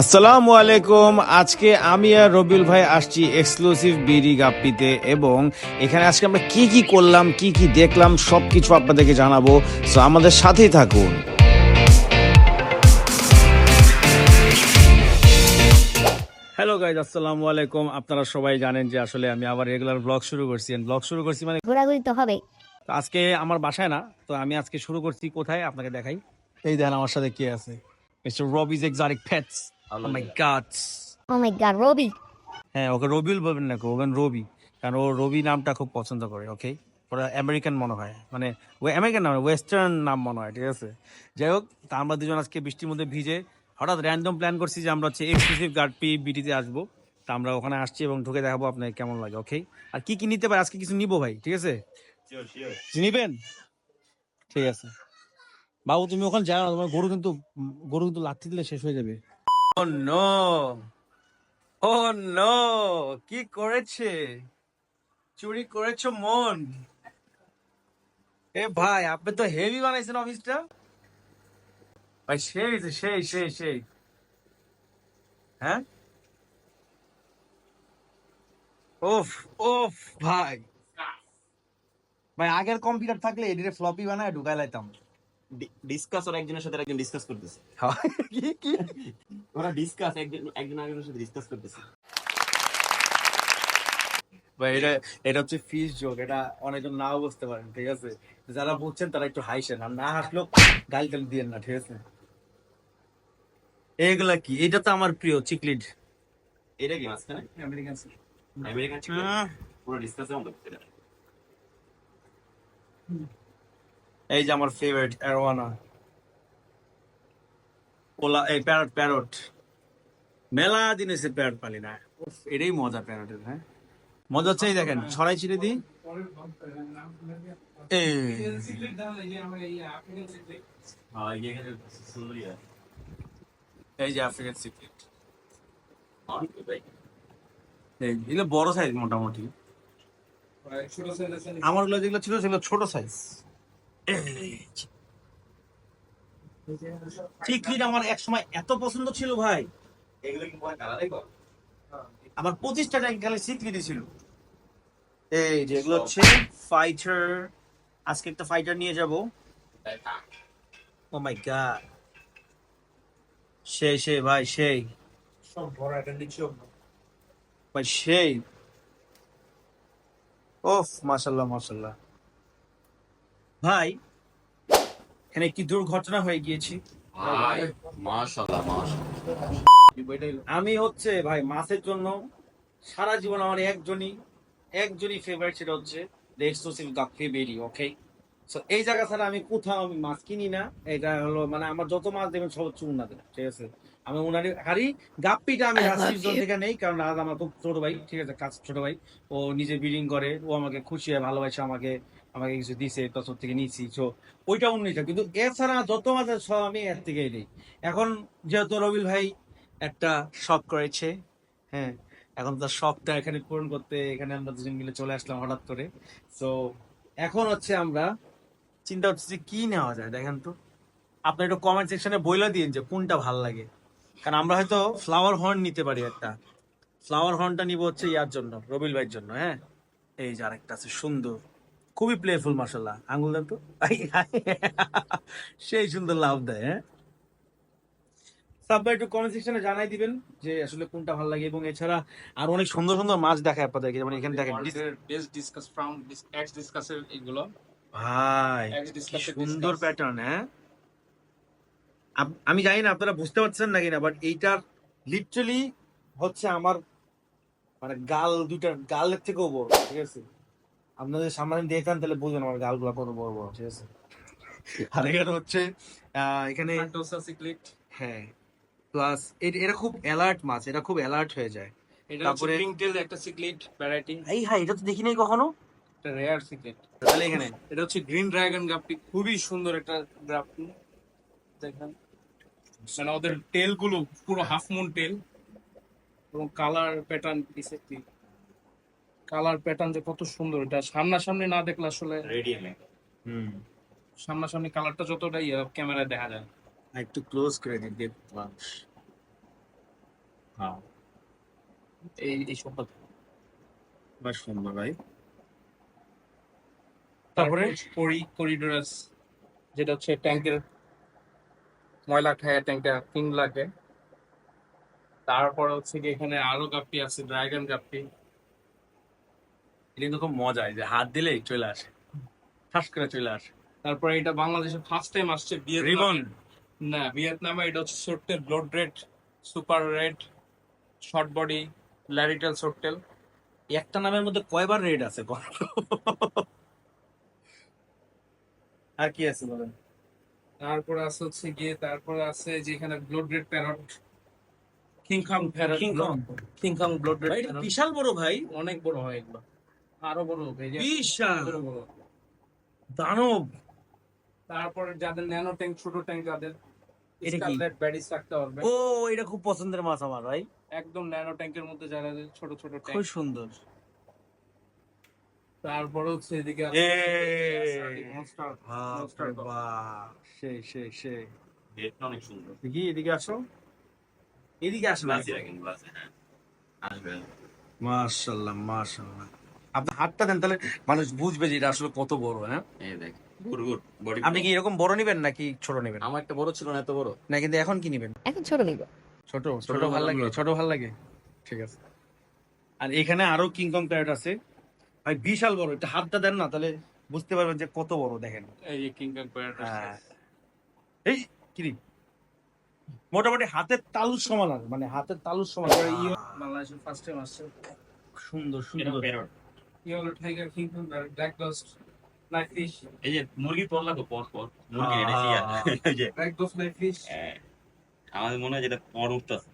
আসসালামু আলাইকুম। আজকে আমি আর রবিউল ভাই আসছি এক্সক্লুসিভ বিডি গাপ্পিতে এবং এখানে আজকে আমরা কি কি করলাম কি কি দেখলাম সবকিছু আপনাদেরকে জানাব। সো আমাদের সাথেই থাকুন। হ্যালো গাইজ আসসালামু আলাইকুম। আপনারা সবাই জানেন যে আসলে আমি আবার রেগুলার ব্লগ শুরু করছি। ব্লগ শুরু করছি মানে ঘোরাঘুরি তো হবেই। তো আজকে আমার বাসায় না তো আমি আজকে শুরু করছি। কোথায়? আপনাকে দেখাই। এই দেখেন আমার সাথে কে আছে? Mister Rabi's exotic pets oh my god oh my god Rabi হ্যাঁ ওকে রবিউল বলবেন না ওবেন রবি কারণ ও রবি নামটা খুব পছন্দ করে ওকে ওরা আমেরিকান মনে হয়। মানে ও আমেরিকান নাম ওয়েস্টার্ন নাম মনে হয় ঠিক আছে? যাই হোক তা আমরা দুজন আজকে বৃষ্টির মধ্যে ভিজে হঠাৎ র্যান্ডম প্ল্যান করছি যে আমরা হচ্ছে এক্সক্লুসিভ গার্ড পি বিটিতে আসব। তা আমরা ওখানে আসছি এবং ঢুকে দেখাবো আপনাকে কেমন লাগে ওকে আর কি কি নিতে পারে? আজকে কিছু নিবো ভাই ঠিক আছে? নিবেন? ঠিক আছে। বাবু তুমি ওখানে যাও না তোমার গরু কিন্তু গরু কিন্তু লাথি দিলে শেষ হয়ে যাবে। নো ও নো কি করেছে? চুরি করেছ মন? এ ভাই, আপনি তো হেভি বানাইছেন অফিসটা ভাই, সেই সেই সেই সেই। হ্যাঁ? ওফ ওফ, ভাই। ভাই, আগের কম্পিউটার থাকলে এডিটে ফ্লপি বানায় ঢুকাই লাইতাম। ডিসকাস ওরা একজনের সাথে একজন ডিসকাস করতেছে। কি কি? ওরা ডিসকাস একজন একজন আরেকজনের সাথে ডিসকাস করতেছে। ভাই এটা এটা হচ্ছে ফিস জোক এটা অনেকজন নাও বুঝতে পারেন ঠিক আছে? যারা বুঝছেন তারা একটু হাসেন আর না হাসলেও গালি টালি দিয়েন না ঠিক আছে? এগুলা কি? এটা তো আমার প্রিয় চিকলিড। এটা কি মাঝখানে? আমেরিকান পুরো এটা এই যে আমার ফেভারিট অ্যারোয়ানা ওলা এই প্যারট প্যারট মেলা দিন এসে প্যারট পালি না। এটাই মজা প্যারটের হ্যাঁ? মজা হচ্ছে দেখেন ছড়াই ছিঁড়ে দিই। এই। হ্যাঁ যে আফ্রিকান সিক্রেট এগুলো বড় সাইজ মোটামুটি। আমারগুলো যেগুলো ছিল সেগুলো ছোট সাইজ চিকলিট আমার এক সময় এত পছন্দ ছিল ভাই। এগুলো কি পরে কালারে কর আমার পঁচিশটা ট্যাঙ্ক ছিল এই যেগুলো হচ্ছে ফাইটার আজকে একটা ফাইটার নিয়ে যাব। ও মাই গড সেই সেই ভাই সেই। ভাই সেই। ওফ মাশাল্লাহ মাশাল্লাহ। ভাই এখানে একটি দুর্ঘটনা হয়ে গিয়েছি? আমি হচ্ছে ভাই মাছের জন্য সারা জীবন আমার একজনই একজনই ফেভারিট সেটা হচ্ছে এক্সক্লুসিভ গাপ্পি বেরি ওকে সো এই জায়গা ছাড়া আমি কোথাও আমি মাছ কিনি না। এটা হলো মানে আমার যত মাছ দেবেন সব হচ্ছে উনাদের ঠিক আছে? আমি উনারি হারি গাপ্পিটা আমি থেকে নেই কারণ রাজ আমার খুব ছোট ভাই ঠিক আছে? কাজ ছোট ভাই। ও নিজে ব্রিডিং করে ও আমাকে খুশি হয় ভালোবাসে আমাকে। আমাকে কিছু দিছে তত থেকে নিয়েছি তো ওইটা অন্যটা কিন্তু এছাড়া যত মাছ সব আমি এর থেকেই নেই। এখন যেহেতু রবিল ভাই একটা শখ করেছে হ্যাঁ এখন তার শখটা এখানে পূরণ করতে এখানে আমরা দুজন মিলে চলে আসলাম হঠাৎ করে। তো এখন হচ্ছে আমরা চিন্তা হচ্ছে যে কি নেওয়া যায়, দেখেন তো। আপনি একটু কমেন্ট সেকশনে বইলা দিন যে কোনটা ভালো লাগে। কারণ আমরা হয়তো ফ্লাওয়ার হর্ন নিতে পারি একটা। ফ্লাওয়ার হর্নটা নিব হচ্ছে ইয়ার জন্য, রবিল ভাইয়ের জন্য হ্যাঁ। এই যে আরেকটা আছে, সুন্দর। খুবই প্লেফুল মাসাল্লাহ আঙ্গুল দেন তো। সেই সুন্দর লাভ দেয় হ্যাঁ? সাববা একটু কমেন্ট সেকশনে জানাই দিবেন যে আসলে কোনটা ভালো লাগে। এবং এছাড়া আর অনেক সুন্দর সুন্দর মাছ দেখায় আপনাদেরকে। যেমন এখানে দেখেন বেস্ট ডিসকাস ফ্রম এক্স ডিসকাসের এগুলো। ভাই সুন্দর প্যাটার্ন হ্যাঁ? আমি জানি না আপনারা বুঝতে পারছেন নাকি না বাট এইটার লিটারালি হচ্ছে আমার মানে গাল দুইটার গালের থেকেও বড় ঠিক আছে? আপনাদের সামনে দেখান দেখেন তাহলে বুঝবেন আমার গালগুলো কত বড় বড় ঠিক আছে? আর এখানে হচ্ছে আহ, এখানে হ্যাঁ প্লাস এটা খুব অ্যালার্ট মাছ এটা খুব অ্যালার্ট হয়ে যায়। এটা তারপরে- হচ্ছে পিঙ্ক টেল একটা সিক্লেট ভ্যারাইটি এই হ্যাঁ এটা তো দেখি নাই কখনো? একটা রেয়ার সিক্লেট তাহলে এখানে এটা হচ্ছে গ্রিন ড্রাগন গাপ্পি খুবই সুন্দর একটা গাপ্পি দেখেন। মানে ওদের টেলগুলো পুরো হাফ মুন টেল এবং colour pattern distinctive colour pattern যে কত সুন্দর এটা। সামনাসামনি না দেখলে আসলে রেডিয়ামে হুম। সামনাসামনি কালারটা যতটা ইয়ে ক্যামেরায় দেখা যায়। একটু ক্লোজ করে দিন দেখুন হ্যাঁ। এই এই সবটা বেশ সুন্দর ভাই। তারপরে করি করিডোরাস যেটা হচ্ছে ট্যাঙ্কের ময়লা খায় ট্যাঙ্কটা ক্লিন লাগে তারপরে হচ্ছে কি এখানে আরও গাপ্পি আছে ড্রাগন গাপ্পি। এটা কিন্তু খুব মজা যে হাত দিলে চলে আসে। ঠাস করে চলে আসে। তারপরে এটা বাংলাদেশে ফার্স্ট টাইম আসছে ভিয়েতনাম না ভিয়েতনামে এটা হচ্ছে short tail blood red super red short body lyretail short tail একটা নামের মধ্যে কয়বার রেড আছে? আর কি আছে বলেন? তারপর আছে হচ্ছে গিয়ে তারপর আছে যেখানে blood red parrot king kong parrot Kong? King kong blood red বিশাল বড় ভাই। অনেক বড় হয় এগুলো। আরও বড় বিশাল। দানব। তারপরে যাদের ন্যানো ট্যাঙ্ক ছোট ট্যাঙ্ক যাদের এটা কি? ব্যাডিস রাখতে পারবে। ও এটা খুব পছন্দের মাছ আমার ভাই। একদম ন্যানো ট্যাঙ্কের মধ্যে যারা ছোট ছোট খুব সুন্দর। তারপরে হচ্ছে এদিকে। মনস্টার সেই সেই সেই ডেটটা অনেক সুন্দর। দেখি এদিকে আসো। এদিকে আসো। হ্যাঁ। মাশাল্লাহ মাশাল্লাহ। আপনি হাতটা দেন তাহলে মানুষ বুঝবে যে এটা আসলে কত বড় হ্যাঁ? এই দেখ গুড গুড বডি আপনি কি এরকম বড় নিবেন নাকি ছোট নিবেন? আমার একটা বড় ছিল না এত বড়। না কিন্তু এখন কি নিবেন? এখন ছোট নিব। ছোট ছোট ভালো লাগে। ছোট ভালো লাগে। ঠিক আছে। আর এখানে আরও কিংকং প্যারেট আছে। ভাই বিশাল বড় এটা হাতটা দেন না তাহলে বুঝতে পারবেন যে কত বড় দেখেন। এই যে কিংকং প্যারট হ্যাঁ। এই কিরি মোটামুটি হাতের তালুর সমান আছে মানে হাতের তালুর সমান। বাংলাদেশে ফার্স্ট টাইম আসছে। সুন্দর সুন্দর। Parrot yellow tiger king kong black dust night fish এই যে মুরগি পর লাগো পর পর। মুরগি এনেছি আর। এই যে ব্ল্যাক ডাস্ট নাইট ফিশ হ্যাঁ, আমাদের মনে হয় যেটা পর উঠতেছে।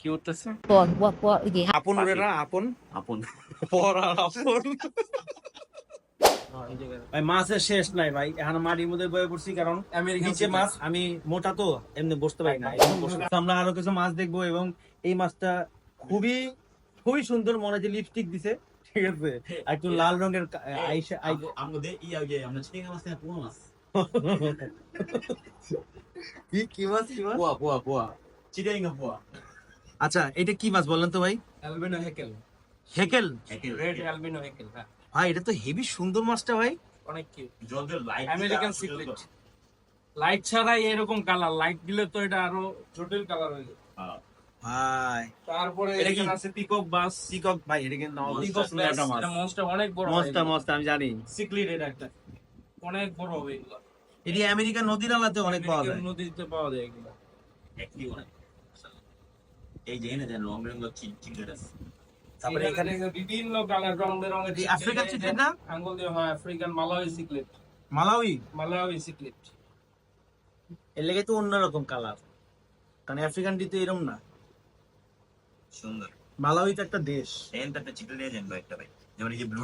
কি উঠতেছে? What, what, what, আপন ওরে না আপন? আপন। পর আর আপন। ভাই মাছের শেষ নাই ভাই। এখন মাটির মধ্যে বয়ে পড়ছি কারণ নিচে মাছ আমি মোটা তো এমনি বসতে পারি না আমরা আরও কিছু মাছ দেখব এবং এই মাছটা খুবই খুবই সুন্দর মনে হচ্ছে লিপস্টিক দিছে। ঠিক আছে? একটু লাল রঙের আইসা আমাদের ইয়া যে আমরা চিংড়ি মাছ না পোয়া মাছ। কি কি মাছ কি মাছ? পোয়া পোয়া পোয়া। চিটাইঙ্গা পোয়া। আচ্ছা এটা কি মাছ বললেন তো ভাই? Albino Heckel. Heckel? Red albino Heckel হ্যাঁ। ভাই এটা তো হেভি সুন্দর মাছটা ভাই। অনেক কিউট। জলদের লাইট আমেরিকান সিক্রেট লাইট ছাড়াই এরকম কালার লাইট দিলে তো এটা আরও জটিল কালার হয়ে যায়। ভাই। তারপরে এটা কি? আছে পিকক বাস পিকক ভাই এটা কিন্তু পিকক সুন্দর একটা মাছ। এটা মনস্টার অনেক বড় মস্তা মস্তা আমি জানি। এটা একটা। অনেক বড় হবে এগুলো এটি আমেরিকান নদী নালাতে অনেক পাওয়া যায়। নদীতে পাওয়া যায় এগুলো। একই অনেক এই যে এনে দেন লং রেঞ্জ চিংড়ি আছে তারপরে এখানে বিভিন্ন কালার রং বেরঙের আফ্রিকান চিকলেট না? আঙ্গুল দিয়ে হয় African Malawi cichlid Malawi? Malawi cichlid এর লেগে তো অন্যরকম কালার। কারণ আফ্রিকান টি তো এরকম না। সুন্দর। মালাউই তো একটা দেশ। একটা চিকন নিয়ে যান ভাই একটা ভাই। যেমন এই যে ব্লু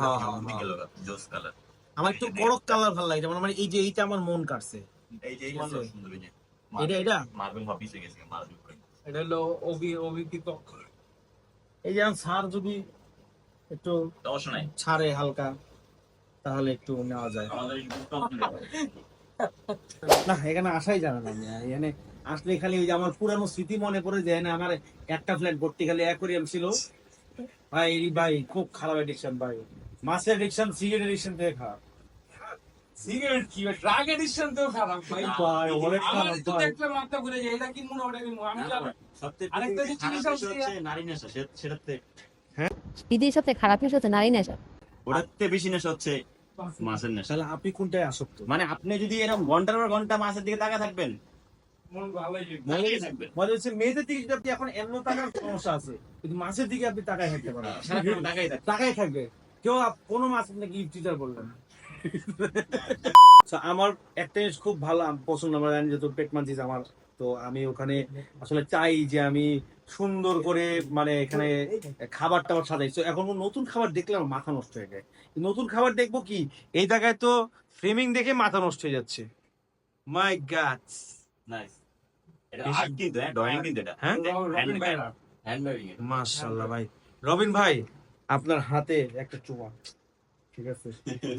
জোস কালার আমার একটু বড় কালার ভালো লাগে যেমন আমার এই যে এইটা আমার মন কাটছে এই যে এই। মাছটা সুন্দর এই যে এটা এটা? মার্বেল হবিস গেছে মার্বেল এটা হলো ওবি ওবি এই যে সার যদি একটু নাই। ছাড়ে হালকা তাহলে একটু নেওয়া যায়। না এখানে আসাই যাবে না। এখানে আসলে খালি ওই যে আমার পুরানো স্মৃতি মনে পড়ে যায় না আমার একটা ফ্ল্যাট ভর্তি খালি অ্যাকোরিয়াম ছিল। ভাই ভাই খুব খারাপ এডিকশন ভাই। মাছের এডিকশন সিগারেট এডিকশন থেকে খারাপ। সিগারেট কি ড্রাগ এডিশন তো খারাপ ভাই। ভাই অনেক খারাপ ভাই। দেখলে মাথা ঘুরে যায় এটা কিনবো না ওটা আমি জানি আরেকটা যে জিনিস আছে- নারী নেশা সে- সেটাতে। পৃথিবীর সবচেয়ে খারাপ জিনিস হচ্ছে নারী নেশা? ওটাতে বেশি নেশা হচ্ছে মাছের নেশা। তাহলে আপনি কোনটায় আসক্ত? মানে আপনি যদি এরকম ঘণ্টার পর ঘণ্টা মাছের দিকে তাকা থাকবেন মন ভালোই লাগবে। ভালোই থাকবেন মনে হচ্ছে মেয়েদের দিকে যদি আপনি এখন এমন তাকার সমস্যা আছে কিন্তু মাছের দিকে আপনি তাকায় থাকতে পারেন। সারাক্ষণ তাকাই থাকবেন তাকাই থাকবে। কেউ কোনো মাছ আপনাকে টিচার বললেন আমার একটা জিনিস খুব ভালো পছন্দ আমার জানি যেহেতু পেট মানছিস আমার। তো আমি ওখানে আসলে চাই যে আমি সুন্দর করে মানে এখানে খাবার টাবার সাজাই। তো এখন নতুন খাবার দেখলে আমার মাথা নষ্ট হয়ে যায়। নতুন খাবার দেখব কি? এই জায়গায় তো ফ্রেমিং দেখে মাথা নষ্ট হয়ে যাচ্ছে। মাই গাছ নাইস হ্যাঁ হ্যাঁ? রবিন ভাই রবিন ভাই আপনার হাতে একটা চুমা। ঠিক আছে?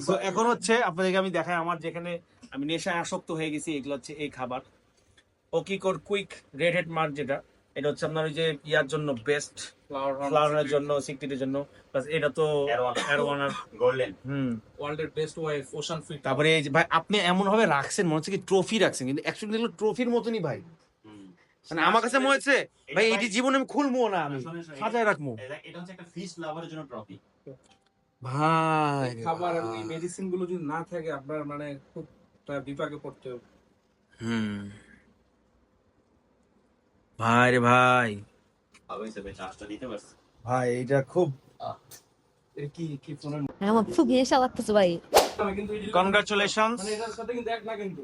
তো এখন হচ্ছে আপনাদেরকে আমি দেখাই আমার যেখানে আমি নেশায় আসক্ত হয়ে গেছি এগুলো হচ্ছে এই খাবার। ওকিকোর কুইক রেড হেড মার্ক যেটা এটা হচ্ছে আপনার ওই যে ইয়ার জন্য বেস্ট ফ্লাওয়ার ফ্লাওয়ারের জন্য সিক্রেটের জন্য। প্লাস এটা তো। অ্যারোয়ানার গোল্ডেন হুম। ওয়ার্ল্ডের বেস্ট ওয়াইফ ওশান ফিট তারপরে এই যে ভাই আপনি এমন ভাবে রাখছেন মনে হচ্ছে কি ট্রফি রাখছেন কিন্তু অ্যাকচুয়ালি ট্রফির মতনই ভাই। মানে আমার কাছে মনে হচ্ছে ভাই এটি জীবনে আমি খুলবো না আমি। সাজায় রাখব। এটা হচ্ছে একটা ফিশ লাভারের জন্য ট্রফি ভাই খাবার এবং মেডিসিনগুলো যদি না থাকে আপনার মানে খুব বিপাকে পড়তে হবে। হুম। ভাই রে ভাই। ভাই এটা খুব কি কি ফোনের আমার খুব নেশা লাগতেছে ভাই। আমি কিন্তু এই যে- কনগ্রাচুলেশনস মানে এটার সাথে কিন্তু এক না কিন্তু।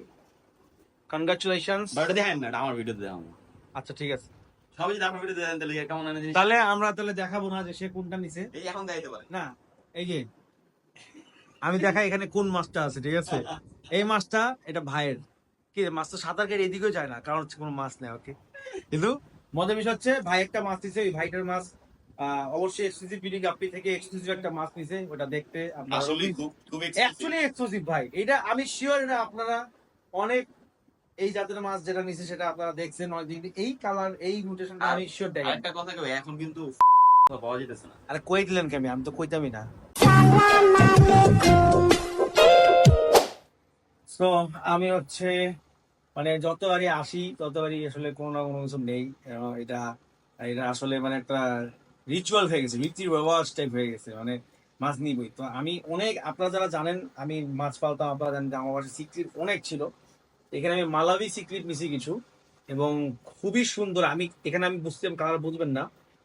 কনগ্রাচুলেশনস বারোটা দেখেন না আমার ভিডিওতে দেখাবো আচ্ছা ঠিক আছে। সবাই যদি আপনার ভিডিও দেন তাহলে কেমন জিনিস তাহলে আমরা তাহলে দেখাবো না যে সে কোনটা নিছে। এই এখন দেখাইতে পারে। না এই যে আমি দেখাই এখানে কোন মাছটা আছে ঠিক আছে? এই মাছটা এটা ভাইয়ের। কি রে, মাছ সাঁতার কেটে এদিকেও যায় না কারণ হচ্ছে কোনো মাছ নেই ওকে? কিন্তু মজার বিষয় হচ্ছে ভাই একটা মাছ নিছে ওই ভাইটার মাছ আহ, অবশ্যই এক্সক্লুসিভ বিডিং আপনি থেকে এক্সক্লুসিভ একটা মাছ নিছে ওটা দেখতে আসলে খুব খুব অ্যাকচুয়ালি এক্সক্লুসিভ ভাই। এটা আমি শিওর এটা আপনারা অনেক এই জাতের মাছ যেটা নিছে সেটা আপনারা দেখছেন অনেক দিন এই কালার এই মিউটেশনটা আমি শিওর দেখেন আরেকটা কথা কেউ এখন কিন্তু পাওয়া যেতেছে না। আরে কই দিলেন কেমি আমি? তো কইতামই না। তো আমি হচ্ছে মানে যতবারই আসি ততবারই আসলে কোনো না কোনো কিছু নেই। এবং এটা এটা আসলে মানে একটা রিচুয়াল হয়ে গেছে রীতির ব্যবহার টাইপ হয়ে গেছে মানে মাছ নিবই। তো আমি অনেক আপনারা যারা জানেন আমি মাছ পালতাম আপনারা জানেন যে আমার কাছে সিক্রিট অনেক ছিল। এখানে আমি মালাবি সিক্রিট মিশি কিছু, এবং খুবই সুন্দর। আমি, এখানে আমি বুঝতাম কালার বুঝবেন না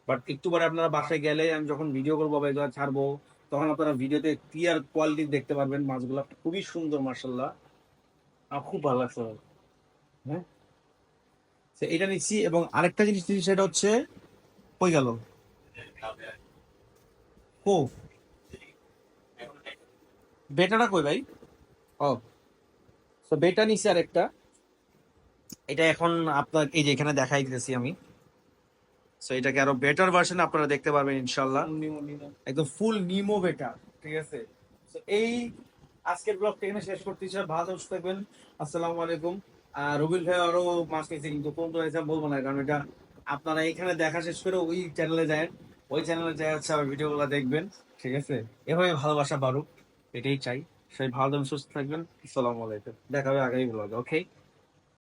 বাট একটু পরে আপনারা বাসায় গেলে আমি যখন ভিডিও করব বা এগুলো ছাড়বো, তখন আপনারা ভিডিওতে ক্লিয়ার কোয়ালিটি দেখতে পারবেন, মাছগুলো খুবই সুন্দর মার্শাল্লাহ খুব ভালো লাগছে হ্যাঁ? এটা নিচ্ছি এবং আরেকটা জিনিস নিচ্ছি সেটা হচ্ছে কই গেল ও বেটাটা কই ভাই? ও। তো বেটা নিচ্ছি আরেকটা। এটা এখন আপনার এই যে এখানে দেখাই দিতেছি আমি। সো এটাকে আরও বেটার ভার্সন আপনারা দেখতে পারবেন ইনশাল্লাহ একদম ফুল নিমো বেটার ঠিক আছে? তো এই আজকের ব্লগটা এখানে শেষ করতে চাই। ভালো সুস্থ থাকবেন। আসসালামু আলাইকুম। আর রবিল ভাই আরও মাছ নিয়েছে কিন্তু কোন তো হয়েছে বলব না কারণ এটা আপনারা এখানে দেখা শেষ করে ওই চ্যানেলে যায়। ওই চ্যানেলে যায় হচ্ছে আমার ভিডিওগুলো দেখবেন ঠিক আছে? এভাবে ভালোবাসা বাড়ুক এটাই চাই। সেই ভালো থাকবেন আসসালামু আলাইকুম। দেখা হবে আগামী ব্লগে ওকে